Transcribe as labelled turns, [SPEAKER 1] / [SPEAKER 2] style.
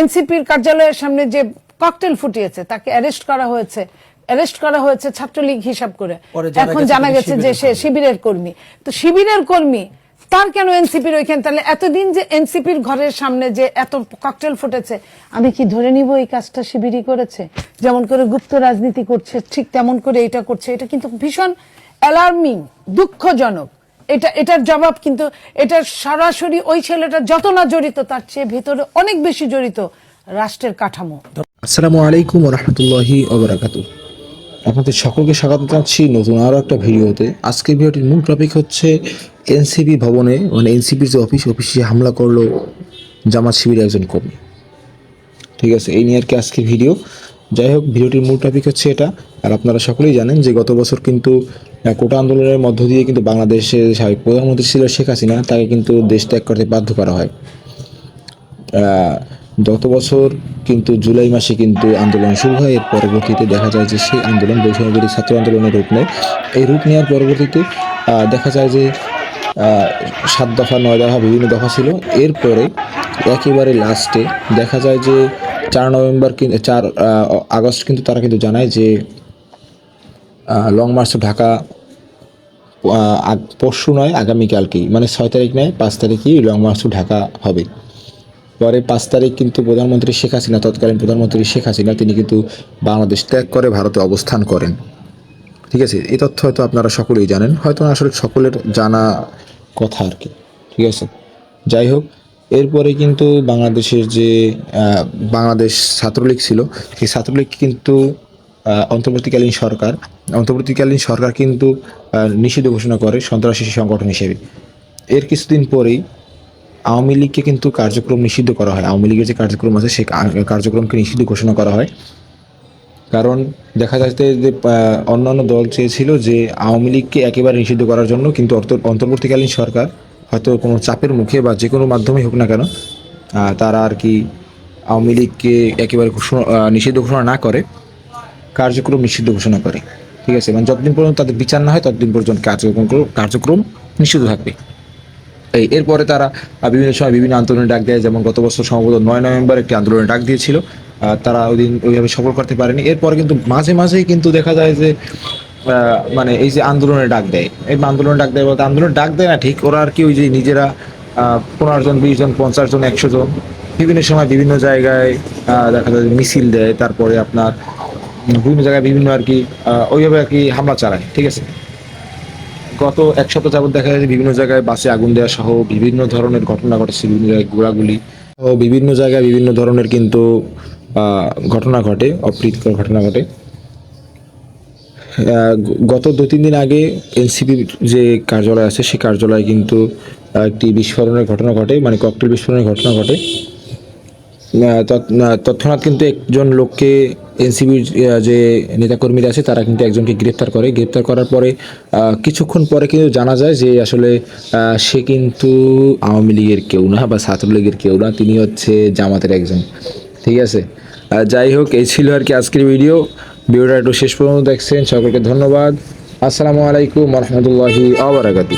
[SPEAKER 1] এনসিপির কার্যালয়ের সামনে যে ককটেল ফুটিয়েছে তাকে অ্যারেস্ট করা হয়েছে। অ্যারেস্ট করা হয়েছে ছাত্রলীগ হিসাব করে। এখন জানা গেছে যে সে
[SPEAKER 2] শিবিরের
[SPEAKER 1] কর্মী। তো শিবিরের কর্মী তার কেন এনসিপির ওইখানে? তাহলে এতদিন যে এনসিপির ঘরের সামনে যে এত ককটেল ফুটেছে আমি কি ধরে নিব এই কাজটা শিবিরই করেছে? যেমন করে গুপ্ত রাজনীতি করছে ঠিক তেমন করে এটা করছে। এটা কিন্তু ভীষণ অ্যালার্মিং দুঃখজনক। এটা, এটার জবাব কিন্তু এটা সরাসরি ওই ছেলেটা যত না জড়িত, তার চেয়ে ভেতরে অনেক বেশি জড়িত রাষ্ট্রের কাঠামো।
[SPEAKER 3] আসসালামু আলাইকুম রহমতুল্লাহি ওবরাকাতু। আপনাদের সকলকে স্বাগত জানাচ্ছি নতুন আরও একটা ভিডিওতে। আজকের ভিডিওটির মূল টপিক হচ্ছে এনসিপি ভবনে মানে এনসিপির যে অফিস, অফিসে হামলা করল জামাত শিবিরের একজন কর্মী। ঠিক আছে, এই নিয়ে আর কি আজকের ভিডিও। যাই হোক ভিডিওটির মূল টপিক হচ্ছে এটা। আর আপনারা সকলেই জানেন যে গত বছর কিন্তু কোটা আন্দোলনের মধ্য দিয়ে কিন্তু বাংলাদেশের সাবেক প্রধানমন্ত্রী ছিল শেখ হাসিনা, তাকে কিন্তু দেশ ত্যাগ করতে বাধ্য করা হয়। গত বছর কিন্তু জুলাই মাসে কিন্তু আন্দোলন শুরু হয়। এর পরবর্তীতে দেখা যায় যে সেই আন্দোলন বৈষম্য বিরোধী ছাত্র আন্দোলনের রূপ নেয়। এই রূপ নেওয়ার পরবর্তীতে দেখা যায় যে সাত দফা, নয় দফা, বিভিন্ন দফা ছিল। এরপরে একেবারে লাস্টে দেখা যায় যে চার নভেম্বর কিন্তু চার আগস্ট কিন্তু তারা কিন্তু জানায় যে লং মার্চ ঢাকা পরশু নয় আগামীকালকেই মানে ছয় তারিখ নয়, পাঁচ তারিখই লং মার্চ ঢাকা হবে। পরে পাঁচ তারিখ কিন্তু প্রধানমন্ত্রী শেখ হাসিনা, তৎকালীন প্রধানমন্ত্রী শেখ হাসিনা, তিনি কিন্তু বাংলাদেশ ত্যাগ করে ভারতে অবস্থান করেন। ঠিক আছে? এই তথ্য হয়তো আপনারা সকলেই জানেন, হয়তো আসলে সকলের জানা কথা আর কি। ঠিক আছে? যাই হোক এরপরে কিন্তু বাংলাদেশের যে বাংলাদেশ ছাত্রলীগ ছিল, সেই ছাত্রলীগ কিন্তু অন্তর্বর্তীকালীন সরকার অন্তর্বর্তীকালীন সরকার কিন্তু নিষিদ্ধ ঘোষণা করে সন্ত্রাসী সংগঠন হিসেবে। এর কিছুদিন পরেই আওয়ামী লীগকে কিন্তু কার্যক্রম নিষিদ্ধ করা হয়। আওয়ামী লীগের যে কার্যক্রম আছে, সেই কার্যক্রমকে নিষিদ্ধ ঘোষণা করা হয়। কারণ দেখা যাচ্ছে যে অন্যান্য দল চেয়েছিল যে, আওয়ামী লীগকে একেবারে নিষিদ্ধ করার জন্য কিন্তু অন্তর্বর্তীকালীন সরকার হয়তো কোনো চাপের মুখে বা যে কোনো মাধ্যমে হোক না কেন তারা আর কি আওয়ামী লীগকে একেবারে ঘোষণা নিষিদ্ধ ঘোষণা না করে, কার্যক্রম নিষিদ্ধ ঘোষণা করে। ঠিক আছে? মানে যতদিন পর্যন্ত তাদের বিচার না হয়, ততদিন পর্যন্ত কার্যক্রম কার্যক্রম নিষিদ্ধ থাকবে। এই, এরপরে তারা বিভিন্ন সময় বিভিন্ন আন্দোলনে ডাক দেয়, যেমন গত বছর সম্ভবত নয় নভেম্বর একটি আন্দোলনে ডাক দিয়েছিল। তারা ওই দিন ওইভাবে সফল করতে পারেনি। এরপরে কিন্তু মাঝে মাঝেই কিন্তু দেখা যায় যে মানে এই যে আন্দোলনে ডাক দেয়। এই আন্দোলনে ডাক দেয় বলতে আন্দোলনে ডাক দেয় না, ঠিক ওরা আর কি ওই যে নিজেরা পনেরো জন, বিশ জন, পঞ্চাশ জন, একশো জন, বিভিন্ন সময় বিভিন্ন জায়গায় দেখা যায় মিছিল দেয়, তারপরে আপনার বিভিন্ন জায়গায় বিভিন্ন আর কি ওইভাবে আর কি হামলা চালায়, ঠিক আছে? গত এক সপ্তাহ যাবত দেখা যায় বিভিন্ন জায়গায় বাসে আগুন দেওয়া সহ বিভিন্ন ধরনের ঘটনা ঘটেছে, বিভিন্ন জায়গায় গোড়াগুলি ও বিভিন্ন জায়গায় বিভিন্ন ধরনের কিন্তু ঘটনা ঘটে, অপ্রীতিকর ঘটনা ঘটে। গত দু তিন দিন আগে এনসিপির যে কার্যালয় আছে, সেই কার্যালয়ে কিন্তু একটি বিস্ফোরণের ঘটনা ঘটে মানে ককটেল বিস্ফোরণের ঘটনা ঘটে। তৎক্ষণাৎ কিন্তু একজন লোককে এনসিবির যে নেতাকর্মীরা আছে, তারা কিন্তু একজনকে গ্রেপ্তার করে। গ্রেপ্তার করার পরে কিছুক্ষণ পরে কিন্তু জানা যায় যে আসলে সে কিন্তু আওয়ামী লীগের কেউ না বা ছাত্রলীগের কেউ না, তিনি হচ্ছে জামাতের একজন। ঠিক আছে? যাই হোক, এই ছিল আর কি আজকের ভিডিও। ভিডিওটা একটু শেষ পর্যন্ত দেখছেন সকলকে ধন্যবাদ। আসসালামু আলাইকুম রহমতুল্লাহি আবরাকাতু